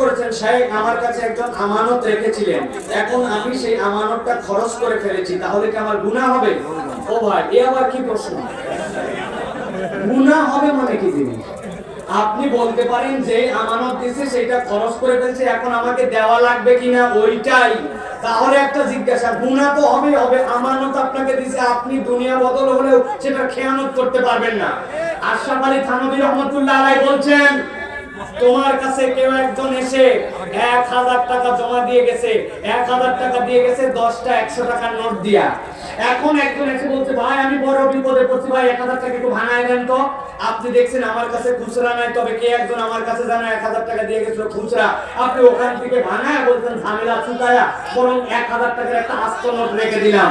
করেছেন সাহেব, আমার কাছে একজন আমানত রেখেছিলেন। এখন আমি সেই আমানতটা খরচ করে ফেলেছি, তাহলে কি আমার গুনাহ হবে? ও ভাই, এ আবার কি প্রশ্ন? গুনাহ হবে মানে কি জিনিস? আপনি বলতে পারেন যে আমানত দিছে, সেটা খরচ করে ফেলছে, এখন আমাকে দেওয়া লাগবে কিনা ওইটাই। তাহলে একটা জিজ্ঞাসা, গুনাহ তো হবে হবে আমানত আপনাকে দিছে, আপনি দুনিয়া বদল হলেও সেটা খেয়ানত করতে পারবেন না। আশরাফ আলী থানভী রহমতুল্লাহ আলাইহি বলছেন তোমার কাছে কেউ একজন এসে এক হাজার টাকা জমা দিয়ে গেছে, এক হাজার টাকা দিয়ে গেছে, দশটা একশো টাকার নোট দিয়া। এখন একজন এসে বলছে, ভাই, আমি বড় বিপদে পড়ছি, ভাই, এক হাজার টাকা একটু ভাঙায় দেন তো। আপনি দেখছেন আমার কাছে খুচরা নাই, তবে কে একজন আমার কাছে জানে এক হাজার টাকা দিয়ে গেছিল খুচরা? আপনি ওখান থেকে ভাঙায় বলছেন, ঝামেলা চুকায়া বরং এক হাজার টাকার একটা আস্ত নোট রেখে দিলাম।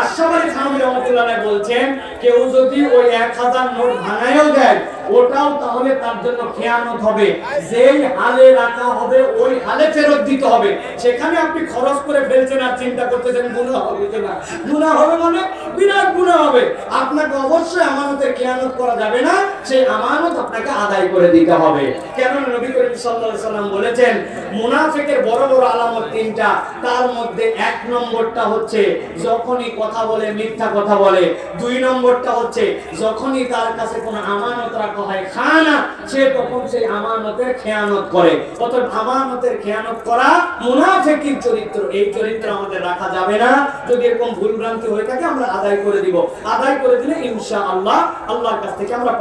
আশরাফ আলী থানভী রহমতুল্লাহ বলছেন কেউ যদি ওই এক হাজার নোট ভাঙায়ও দেয়, ওটাও তাহলে তার জন্য খেয়ানত হবে। যেই হালে রাখা হবে, ওই হালে ফেরত দিতে হবে। সেখানে আপনি খরচ করে ফেলছেন আর চিন্তা করতেছেন, গুনাহ হবে না। গুনাহ হবে মানে বিরাট গুনাহ হবে। আপনাকে অবশ্যই আমানতের খেয়ানত করা যাবে না, সেই আমানত আপনাকে আদায় করে দিতে হবে। কেন নবী করিম সাল্লাল্লাহু সাল্লাম বলেছেন, মুনাফিকের বড় বড় আলামত তিনটা। তার মধ্যে এক নম্বরটা হচ্ছে, যখনই কথা বলে, মিথ্যা কথা বলে। দুই নম্বরটা হচ্ছে, যখনই তার কাছে কোনো আমানত রাখা হয়, খানা, সে তখন সেই আমানতের খেয়ানত করে। অতএব আমানতের খেয়ানত করা মুনাফিকের চরিত্র। এই চরিত্র আমাদের রাখা যাবে না। যদি এরকম ভুল ভ্রান্তি হয়ে থাকে, আমরা আদায় করে দিব। আদায় করে দিলে ইনশা আল্লাহ আল্লাহর কাছ থেকে আমরা